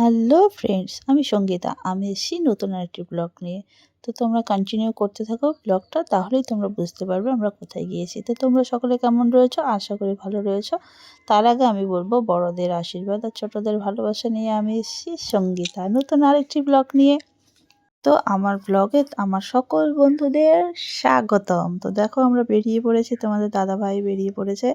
Hello friends, আমি সঙ্গীতা। আমি এসেছি নতুন আরেকটি ব্লগ নিয়ে। তো তোমরা কন্টিনিউ করতে থাকো ব্লগটা, তাহলেই তোমরা বুঝতে পারবে আমরা কোথায় গিয়েছি। তো তোমরা সকলে কেমন রয়েছো? আশা করি ভালো রয়েছো। তার আগে আমি বলব, বড়দের আশীর্বাদ আর ছোটদের ভালোবাসা নিয়ে আমি এসেছি সঙ্গীতা। নতুন আরেকটি ব্লগ নিয়ে। তো আমার ব্লগে আমার সকল বন্ধুদের স্বাগতম। তো দেখো আমরা বেরিয়ে পড়েছি, তোমাদের দাদা ভাই বেরিয়ে পড়েছে।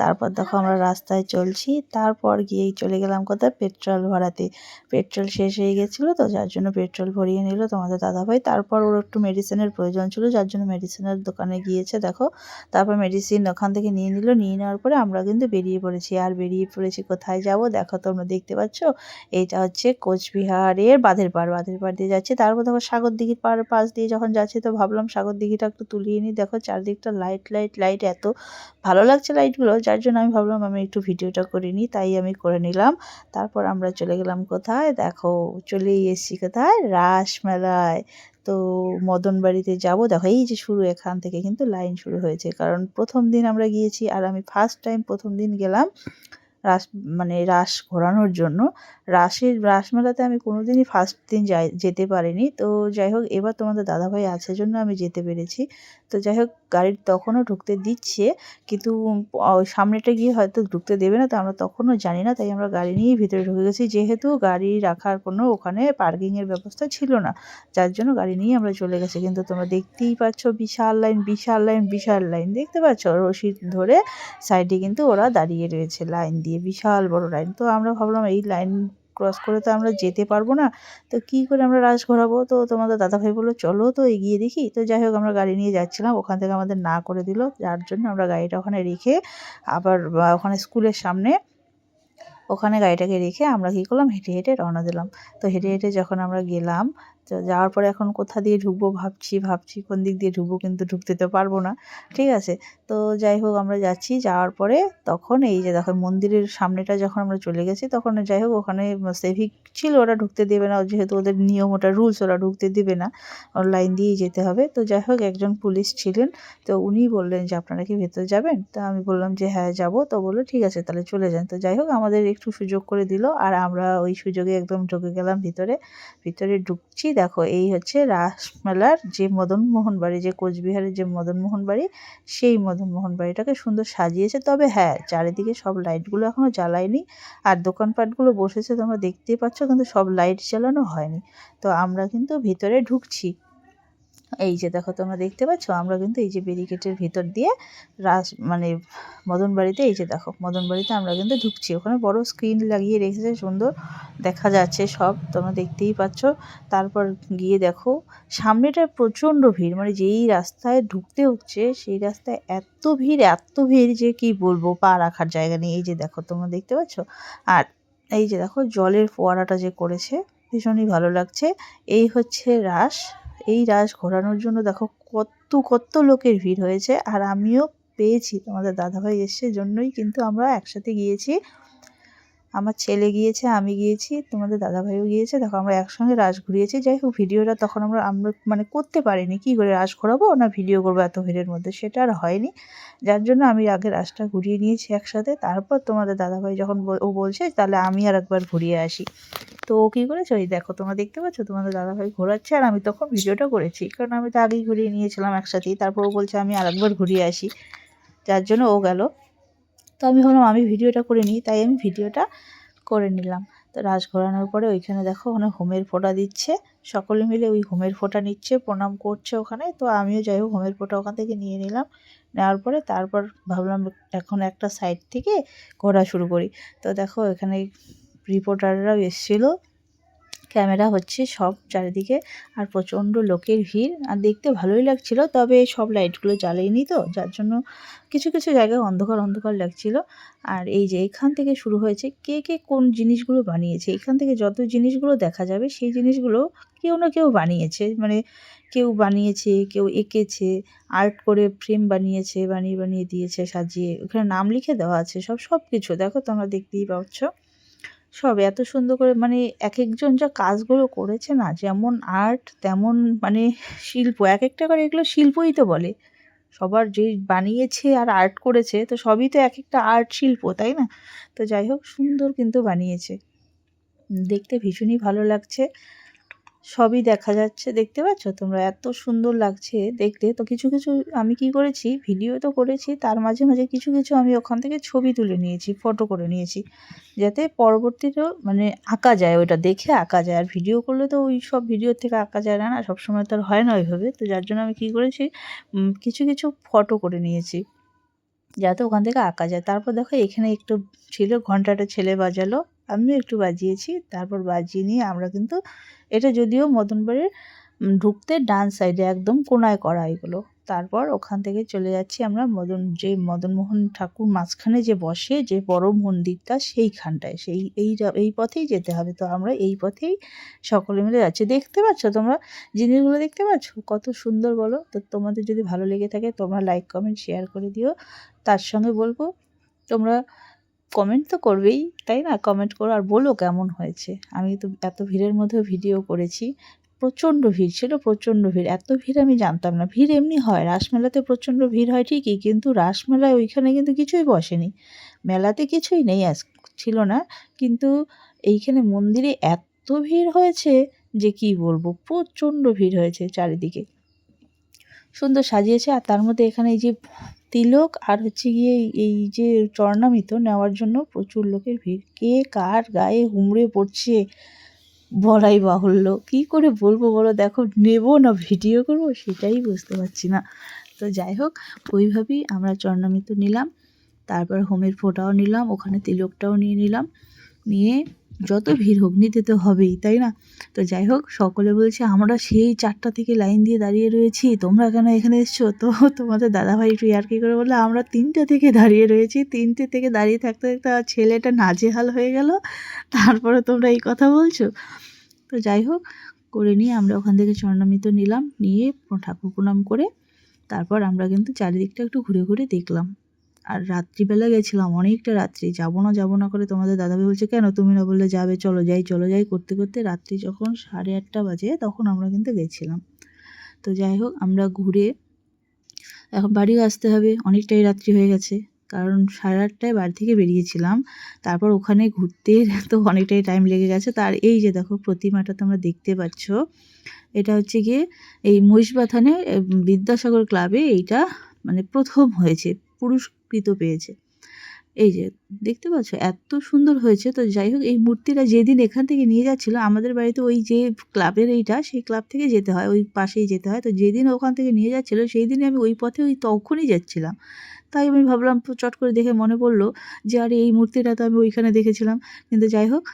তারপর দেখো আমরা রাস্তায় চলছি, তারপর গিয়েই চলে গেলাম কোথায়? পেট্রোল ভরাতে। পেট্রোল শেষ হয়ে গেছিল তো যার জন্য পেট্রোল ভরিয়ে নিল তোমাদের দাদা ভাই তারপর ওর একটু মেডিসিনের প্রয়োজন ছিল, যার জন্য মেডিসিনের দোকানে গিয়েছে, দেখো। তারপর মেডিসিন ওখান থেকে নিয়ে নিল, নিয়ে নেওয়ার পরে আমরা কিন্তু বেরিয়ে পড়েছি। আর বেরিয়ে পড়েছি কোথায় যাব? দেখো তোমরা দেখতে পাচ্ছ, এইটা হচ্ছে কোচবিহারের বাঁধের পাড় বাঁধের পাড় দিয়ে যাচ্ছি, তারপর দেখো সাগর দিঘির পাড় পাশ দিয়ে যখন যাচ্ছি, তো ভাবলাম সাগর দিঘিটা একটু তুলিয়ে নিই। দেখো চারদিকটা লাইট লাইট লাইট এত ভালো লাগছে লাইটগুলো যার জন্য আমি ভাবলাম আমি একটু ভিডিওটা করে নিই, তাই আমি করে নিলাম। তারপর আমরা চলে গেলাম কোথায়? দেখো চলেই এসেছি কোথায়? রাসমেলায়। তো মদন বাড়িতে যাব। দেখো এই যে শুরু, এখান থেকে কিন্তু লাইন শুরু হয়েছে। কারণ প্রথম দিন আমরা গিয়েছি আর আমি ফার্স্ট টাইম প্রথম দিন গেলাম। রাস মানে রাস ঘোরানোর জন্য। রাসের রাসমেলাতে আমি কোনো দিনই ফার্স্ট দিন যাই, যেতে পারিনি। তো যাই হোক, এবার তোমাদের দাদাভাই আছে জন্য আমি যেতে পেরেছি। তো যাই হোক গাড়ির তখনও ঢুকতে দিচ্ছে, কিন্তু সামনেটা গিয়ে হয়তো ঢুকতে দেবে না, তো আমরা তখনও জানি না, তাই আমরা গাড়ি নিয়েই ভিতরে ঢুকে গেছি। যেহেতু গাড়ি রাখার কোনো ওখানে পার্কিংয়ের ব্যবস্থা ছিল না, যার জন্য গাড়ি নিয়ে আমরা চলে গেছি। কিন্তু তোমরা দেখতেই পাচ্ছ, বিশাল লাইন বিশাল লাইন বিশাল লাইন, দেখতে পাচ্ছ? রশিদ ধরে সাইডে কিন্তু ওরা দাঁড়িয়ে রয়েছে লাইন দিয়ে, বিশাল বড় লাইন। তো আমরা ভাবলাম এই লাইন ক্রস করে তো আমরা যেতে পারব না। তো কী করে আমরা রাস ঘোরাবো? তো তোমাদের দাদা ভাই বলল, চলো তো এগিয়ে দেখি। তো যাই হোক, আমরা গাড়ি নিয়ে যাচ্ছিলাম। ওখান থেকে আমাদের না করে দিল। যার জন্য আমরা গাড়িটা ওখানে রেখে আবার ওখানে স্কুলের সামনে ওখানে গাড়িটাকে রেখে আমরা কী করলাম? হেঁটে হেঁটে রওনা দিলাম। তো হেঁটে হেঁটে যখন আমরা গেলাম তো যাওয়ার পরে এখন কোথা দিয়ে ঢুকবো ভাবছি ভাবছি কোন দিক দিয়ে ঢুকবো কিন্তু ঢুকতে তো পারব না। ঠিক আছে? তো যাই হোক আমরা যাচ্ছি, যাওয়ার পরে তখন এই যে দেখো মন্দিরের সামনেটা যখন আমরা চলে গেছি তখন যাই হোক ওখানে সেভিক ছিল, ওরা ঢুকতে দেবে না। যেহেতু ওদের নিয়ম, ওটা রুলস ওরা ঢুকতে দেবে না। লাইন দিয়েই যেতে হবে। তো যাই হোক একজন পুলিশ ছিলেন। তো উনি বললেন যে, আপনারা কি ভেতরে যাবেন? তো আমি বললাম যে হ্যাঁ যাব। তো বলল, ঠিক আছে, তাহলে চলে যান। তো যাই হোক আমাদের একটু সুযোগ করে দিল। আর আমরা ওই সুযোগে একদম ঢুকে গেলাম ভিতরে। ভিতরে ঢুকছি দেখো, এই হচ্ছে রাসমেলার যে মদনমোহন বাড়ি, যে কোচবিহারের যে মদনমোহন বাড়ি, সেই মদনমোহন বাড়িটাকে সুন্দর সাজিয়েছে। তবে হ্যাঁ চারিদিকে সব লাইটগুলো এখনও জ্বালায়নি আর দোকানপাটগুলো বসেছে, তোমরা দেখতেই পাচ্ছ, কিন্তু সব লাইট জ্বালানো হয়নি। তো আমরা কিন্তু ভিতরে ঢুকছি। এই যে দেখো তোমরা দেখতে পাচ্ছ, আমরা কিন্তু এই যে ব্যারিকেটের ভিতর দিয়ে রাস মানে মদন বাড়িতে এই যে দেখো মদন বাড়িতে আমরা কিন্তু ঢুকছি। ওখানে বড় স্ক্রিন লাগিয়ে রেখেছে, সুন্দর দেখা যাচ্ছে সব, তোমরা দেখতেই পাচ্ছ। তারপর গিয়ে দেখো, সামনেটা প্রচণ্ড ভিড় মানে যেই রাস্তায় ঢুকতে হচ্ছে, সেই রাস্তায় এত ভিড় এত ভিড় যে কি বলব, পা রাখার জায়গা নেই। এই যে দেখো তোমরা দেখতে পাচ্ছ? আর এই যে দেখো জলের ফোয়ারাটা যে করেছে, ভীষণই ভালো লাগছে। এই হচ্ছে রাস। এই রাস ঘোরানোর জন্য দেখো কত কত লোকের ভিড় হয়েছে। আর আমিও পেয়েছি। তোমাদের দাদাভাই এসছে জন্যই কিন্তু আমরা একসাথে গিয়েছি। আমার ছেলে গিয়েছে, আমি গিয়েছি, তোমাদের দাদাভাইও গিয়েছে, দেখো আমরা একসঙ্গে রাস ঘুরিয়েছি, যাই হোক ভিডিওটা তখন আমরা আমরা মানে করতে পারিনি, কী করে রাস ঘোরাবো, না ভিডিও করব এত ভিড়ের মধ্যে, সেটা আর হয়নি। যার জন্য আমি আগে রাসটা ঘুরিয়ে নিয়েছি একসাথে, তারপর তোমাদের দাদাভাই যখন ও বলছে, তাহলে আমি আর একবার ঘুরিয়ে আসি। তো ও কী করেছে, ওই দেখো তোমরা দেখতে পাচ্ছ, তোমাদের দাদাভাই ঘোরাচ্ছে, আর আমি তখন ভিডিওটা করেছি, কারণ আমি তো আগেই ঘুরিয়ে নিয়েছিলাম একসাথেই, তারপর ও বলছে আমি আরেকবার ঘুরিয়ে আসি। যার জন্য ও গেল। তো আমি ভাবলাম আমি ভিডিওটা করে নিই, তাই আমি ভিডিওটা করে নিলাম। তো রাস ঘোরানোর পরে ওইখানে দেখো ওখানে হোমের ফোঁটা দিচ্ছে, সকলে মিলে ওই হোমের ফোঁটা নিচ্ছে, প্রণাম করছে ওখানে। তো আমিও যাই হোক হোমের ফোটা ওখান থেকে নিয়ে নিলাম, নেওয়ার পরে তারপর ভাবলাম এখন একটা সাইড থেকে ঘোরা শুরু করি। তো দেখো এখানে রিপোর্টাররাও এসেছিল ক্যামেরা হচ্ছে সব চারিদিকে আর প্রচণ্ড লোকের ভিড়। আর দেখতে ভালোই লাগছিল, তবে সব লাইটগুলো জ্বালেইনি তো, যার জন্য কিছু কিছু জায়গায় অন্ধকার অন্ধকার লাগছিল। আর এই যে এখান থেকে শুরু হয়েছে, কে কে কোন জিনিসগুলো বানিয়েছে, এখান থেকে যত জিনিসগুলো দেখা যাবে, সেই জিনিসগুলো কেউ না কেউ বানিয়েছে। মানে কেউ বানিয়েছে, কেউ এঁকেছে, আর্ট করে ফ্রেম বানিয়েছে, বানিয়ে বানিয়ে দিয়েছে, সাজিয়ে। ওখানে নাম লিখে দেওয়া আছে, সব সব কিছু দেখো, তোমরা দেখতেই পাচ্ছ। সব এত সুন্দর করে মানে এক একজন যা কাজগুলো করেছে না, যেমন আর্ট তেমন মানে শিল্প এক একটা করে এগুলো শিল্পই তো বলে। সবার যে বানিয়েছে আর আর্ট করেছে, তো সবই তো এক একটা আর্ট শিল্প, তাই না? তো যাই হোক, সুন্দর কিন্তু বানিয়েছে। দেখতে ভীষণই ভালো লাগছে। সবই দেখা যাচ্ছে, দেখতে পাচ্ছ? তোমরা এত সুন্দর লাগছে দেখতে। তো কিছু কিছু আমি কি করেছি? ভিডিও তো করেছি, তার মাঝে মাঝে কিছু কিছু আমি ওখান থেকে ছবি তুলে নিয়েছি ফটো করে নিয়েছি, যাতে পরবর্তীতেও মানে আঁকা যায় ওটা দেখে আঁকা যায়। আর ভিডিও করলে তো ওই সব ভিডিওর থেকে আঁকা যায় না না, সবসময় তো আর হয় না ওইভাবে। তো যার জন্য আমি কী করেছি? কিছু কিছু ফটো করে নিয়েছি, যাতে ওখান থেকে আঁকা যায়। তারপর দেখো, এখানে একটু ছিল, ঘন্টাটা ছেলে বাজালো। আমিও একটু বাজিয়েছি, তারপর বাজিয়ে নিয়ে আমরা কিন্তু এটা যদিও মদন বাড়ির ঢুকতে ডান সাইডে একদম কোনায় করা এগুলো। তারপর ওখান থেকে চলে যাচ্ছি আমরা মদন, যে মদনমোহন ঠাকুর মাঝখানে যে বসে, যে বড় মন্দিরটা সেইখানটায়। সেই, এই এই পথেই যেতে হবে। তো আমরা এই পথেই সকলে মিলে যাচ্ছি। দেখতে পাচ্ছ তোমরা? জিনিসগুলো দেখতে পাচ্ছ? কত সুন্দর বলো? তো তোমাদের যদি ভালো লেগে থাকে তোমরা লাইক কমেন্ট শেয়ার করে দিও। তার সঙ্গে বলব, তোমরা কমেন্ট তো করবেই, তাই না? কমেন্ট করো আর বলো কেমন হয়েছে। আমি তো এত ভিড়ের মধ্যেও ভিডিও করেছি, প্রচণ্ড ভিড়, ছিল প্রচণ্ড ভিড়। এত ভিড় আমি জানতাম না। ভিড় এমনি হয়, রাসমেলাতে প্রচণ্ড ভিড় হয় ঠিকই, কিন্তু রাসমেলায় ওইখানে কিন্তু কিছুই বসেনি। মেলাতে কিছুই নেই আজ, ছিল না, কিন্তু এইখানে মন্দিরে এত ভিড় হয়েছে যে কি বলব, প্রচণ্ড ভিড় হয়েছে চারিদিকে। সুন্দর সাজিয়েছে আর তার মধ্যে এখানে এই যে তিলক আর হচ্ছে গিয়ে এই- যে চরণামৃত নেওয়ার জন্য প্রচুর লোকের ভিড়। কে কার গায়ে হুমড়ে পড়ছে বলাই বাহুল্য। কী করে বলব বলো? দেখো, নেব না, ভিডিও করব, সেটাই বুঝতে পারছি না। তো যাই হোক, ওইভাবেই আমরা চরণামৃত নিলাম। তারপর হোমের ফোঁটাও নিলাম, ওখানে তিলকটাও নিয়ে নিলাম। নিয়ে যত ভিড় হোক নিতে তো হবেই, তাই না? তো যাই হোক, সকলে বলছে, আমরা সেই চারটা থেকে লাইন দিয়ে দাঁড়িয়ে রয়েছি, তোমরা কেন এখানে এসছো? তো তোমাদের দাদাভাই একটু ইয়ার্কি করে বলল, আমরা তিনটে থেকে দাঁড়িয়ে রয়েছি, তিনটে থেকে দাঁড়িয়ে থাকতে থাকতে ছেলেটা নাজেহাল হয়ে গেল, তারপরে তোমরা এই কথা বলছো? তো যাই হোক, করে নিয়ে আমরা ওখান থেকে চরণামৃত নিলাম, নিয়ে ঠাকুর প্রণাম করে, তারপর আমরা কিন্তু চারিদিকটা একটু ঘুরে ঘুরে দেখলাম। আর রাত্রিবেলা গেছিলাম, অনেকটা রাত্রি। যাব না যাব না করে তোমাদের দাদাভাই বলছে, কেন? তুমি না বললে যাবে? চলো যাই চলো যাই। করতে করতে রাত্রি যখন সাড়ে আটটা বাজে, তখন আমরা কিন্তু গেছিলাম। তো যাই হোক, আমরা ঘুরে এখন বাড়িও আসতে হবে। অনেকটাই রাত্রি হয়ে গেছে। কারণ সাড়ে আটটায় বাড়ি থেকে বেরিয়েছিলাম। তারপর ওখানে ঘুরতে তো অনেকটাই টাইম লেগে গেছে। তার এই যে দেখো, প্রতিমাটা তোমরা দেখতে পাচ্ছ। এটা হচ্ছে গিয়ে এই মহিষবাথানে বিদ্যাসাগর ক্লাবে এইটা মানে প্রথম হয়েছে। পুরস্কৃত পেয়েছে। এই যে, দেখতে পাচ্ছ? এত সুন্দর হয়েছে। তো যাই হোক, এই মূর্তিটা যেদিন এখান থেকে নিয়ে যাচ্ছিল, আমাদের বাড়িতে ওই যে ক্লাবের এইটা, সেই ক্লাব থেকে যেতে হয়, ওই পাশেই যেতে হয়। তো যেদিন ওখান থেকে নিয়ে যাচ্ছিল সেই দিনে আমি ওই পথে ওই তখনই যাচ্ছিলাম। তাই আমি ভাবলাম, চট করে দেখে মনে পড়ল যে, আরে, এই মূর্তিটা তো আমি ওইখানে দেখেছিলাম। কিন্তু যাই হোক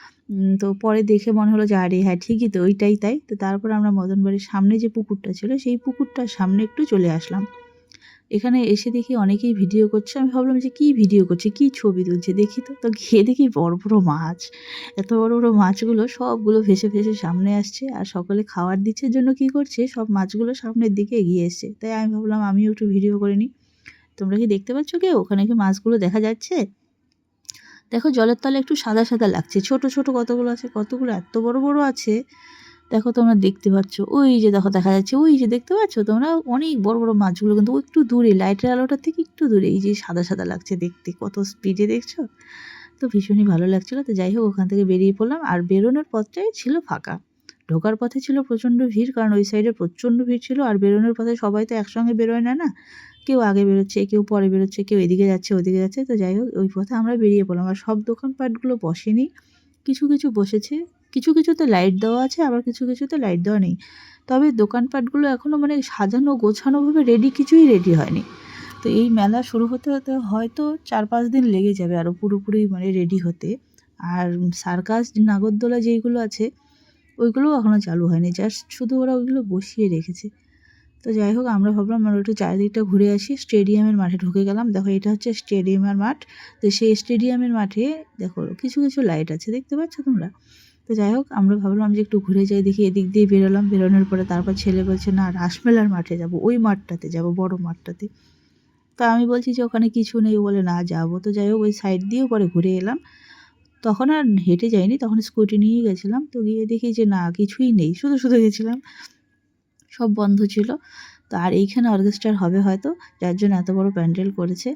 তো পরে দেখে মনে হলো যে, আরে হ্যাঁ ঠিকই তো, ওইটাই তাই। তো তারপর আমরা মদন বাড়ির সামনে যে পুকুরটা ছিল, সেই পুকুরটার সামনে একটু চলে আসলাম। এখানে এসে দেখি অনেকেই ভিডিও করছে। আমি ভাবলাম যে, কী ভিডিও করছে? কী ছবি তুলছে? দেখি তো তো গিয়ে দেখি বড় বড় মাছ। এত বড় বড় মাছগুলো সবগুলো ভেসে ভেসে সামনে আসছে আর সকলে খাবার দিচ্ছে। জন্য কি করছে? সব মাছগুলো সামনের দিকে এগিয়ে এসছে। তাই আমি ভাবলাম, আমিও একটু ভিডিও করে নিই। তোমরা কি দেখতে পাচ্ছ কেউ? ওখানে কি মাছগুলো দেখা যাচ্ছে? দেখো, জলের তলে একটু সাদা সাদা লাগছে। ছোট ছোট কতগুলো আছে? কতগুলো? এত বড় বড় আছে। দেখো তোমরা দেখতে পাচ্ছ, ওই যে দেখো দেখা যাচ্ছে, ওই যে দেখতে পাচ্ছ তোমরা? অনেক বড় বড় মাছগুলো কিন্তু একটু দূরে, লাইটের আলোটার থেকে একটু দূরে, এই যে সাদা সাদা লাগছে দেখতে, কত স্পিডে দেখছ? তো ভীষণই ভালো লাগছিল, তো যাই হোক ওখান থেকে বেরিয়ে পড়লাম, আর বেরোনোর পথটাই ছিল ফাঁকা। ঢোকার পথে ছিল প্রচণ্ড ভিড়, কারণ ওই সাইডে প্রচণ্ড ভিড় ছিল, আর বেরোনোর পথে সবাই তো একসঙ্গে বেরোয় না না? কেউ আগে বেরোচ্ছে, কেউ পরে বেরোচ্ছে, কেউ এদিকে যাচ্ছে, ওদিকে যাচ্ছে, তো যাই হোক ওই পথে আমরা বেরিয়ে পড়লাম, আর সব দোকানপাটগুলো বসেনি। কিছু কিছু বসেছে কিছু কিছুতে লাইট দেওয়া আছে, আবার কিছু কিছুতে লাইট দেওয়া নেই। তবে দোকানপাটগুলো এখনও মানে সাজানো গোছানোভাবে রেডি কিছুই রেডি হয়নি। তো এই মেলা শুরু হতে হতে হয়তো চার পাঁচ দিন লেগে যাবে আরও পুরোপুরি মানে রেডি হতে। আর সার্কাস, নাগরদোলা যেইগুলো আছে, ওইগুলোও এখনও চালু হয়নি। জাস্ট শুধু ওরা ওইগুলো বসিয়ে রেখেছে। তো যাই হোক, আমরা ভাবলাম আমরা একটু চারিদিকটা ঘুরে আসি। স্টেডিয়ামের মাঠে ঢুকে গেলাম। দেখো, এটা হচ্ছে স্টেডিয়ামের মাঠ। তো সেই স্টেডিয়ামের মাঠে দেখো, কিছু কিছু লাইট আছে। দেখতে পাচ্ছ তোমরা? তো যাই হোক, আমরা ভাবলাম যে একটু ঘুরে যাই, দেখি এদিক দিয়ে বেরোলাম। বেরোনোর পরে তারপর ছেলে বলছে, না, রাসমেলার মাঠে যাব, ওই মাঠটাতে যাব, বড় মাঠটাতে। তা আমি বলছি যে, ওখানে কিছু নেই। বলে, না, যাব। তো যাই হোক, ওই সাইড দিয়েও পরে ঘুরে এলাম। তখন আর হেঁটে যাইনি, তখন স্কুটি নিয়েই গেছিলাম। তো গিয়ে দেখি যে, না, কিছুই নেই। শুধু শুধু গেছিলাম। সব বন্ধ ছিল। তো আর এইখানে অর্কেস্ট্রার হবে হয়তো, যার জন্য এত বড় প্যান্ডেল করেছে।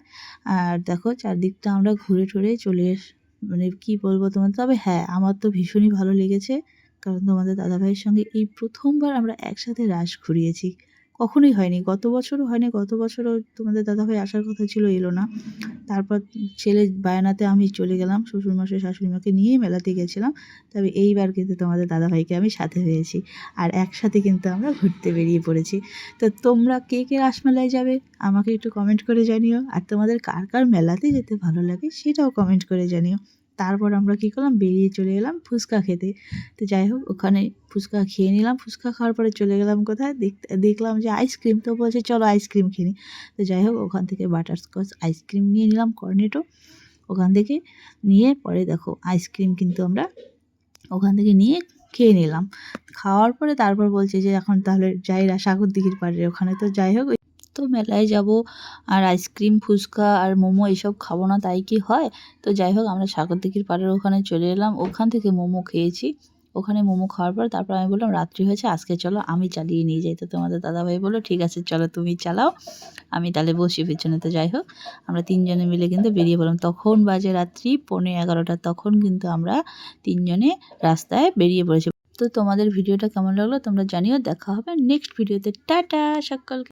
আর দেখো, চারদিকটা আমরা ঘুরে টুরে চলে এস মানে কি বলব তোমার তবে হ্যাঁ আমার তো ভীষণই ভালো লেগেছে। কারণ তোমাদের দাদাভাইয়ের সঙ্গে এই প্রথমবার আমরা একসাথে রাস ঘুরিয়েছি। কখনোই হয়নি। গত বছরও হয়নি, গত বছরও তোমাদের দাদাভাই আসার কথা ছিল, এলো না। তারপর ছেলে বায়নাতে আমি চলে গেলাম, শ্বশুরমশাই, শাশুড়িমাকে নিয়েই মেলাতে গেছিলাম। তবে এইবার কিন্তু তোমাদের দাদাভাইকে আমি সাথে পেয়েছি। আর একসাথে কিন্তু আমরা ঘুরতে বেরিয়ে পড়েছি। তো তোমরা কে কে রাসমেলায় যাবে, আমাকে একটু কমেন্ট করে জানিও। আর তোমাদের কার কার মেলাতে যেতে ভালো লাগে, সেটাও কমেন্ট করে জানিও। তারপর আমরা কী করলাম? বেরিয়ে চলে এলাম ফুচকা খেতে। তো যাই হোক, ওখানে ফুচকা খেয়ে নিলাম। ফুচকা খাওয়ার পরে চলে গেলাম কোথায়? দেখতে, দেখলাম যে আইসক্রিম তো বলছে, চলো আইসক্রিম খেয়ে তো যাই হোক, ওখান থেকে বাটারস্কচ আইসক্রিম নিয়ে নিলাম, কর্নেটো। ওখান থেকে নিয়ে পরে দেখো, আইসক্রিম কিন্তু আমরা ওখান থেকে নিয়ে খেয়ে নিলাম। খাওয়ার পরে তারপর বলছে যে, এখন তাহলে যাই সাগর দিঘির পাড়ে। ওখানে তো যাই হোক তো মেলায় যাব। আর আইসক্রিম, ফুচকা আর মোমো এসব খাব না, তাই কি হয়? তো যাই হোক, আমরা সাগর দিঘির পাড়ের ওখানে চলে এলাম। ওখান থেকে মোমো খেয়েছি। ওখানে মোমো খাওয়ার পর তারপর আমি বললাম, রাত্রি হয়েছে, আজকে চলো, আমি চালিয়ে নিয়ে যাই। তো তোমাদের দাদাভাই বলল, ঠিক আছে, চলো, তুমি চালাও, আমি তাহলে বসি পেছনে। তো যাই হোক, আমরা তিনজনে মিলে কিন্তু বেরিয়ে পড়লাম। তখন বাজে রাত্রি, পৌনে এগারোটা, তখন কিন্তু আমরা তিনজনে রাস্তায় বেরিয়ে পড়েছি। তো তোমাদের ভিডিওটা কেমন লাগল, তোমরা জানিও। দেখা হবে নেক্সট ভিডিওতে। টাটা, সকলকে।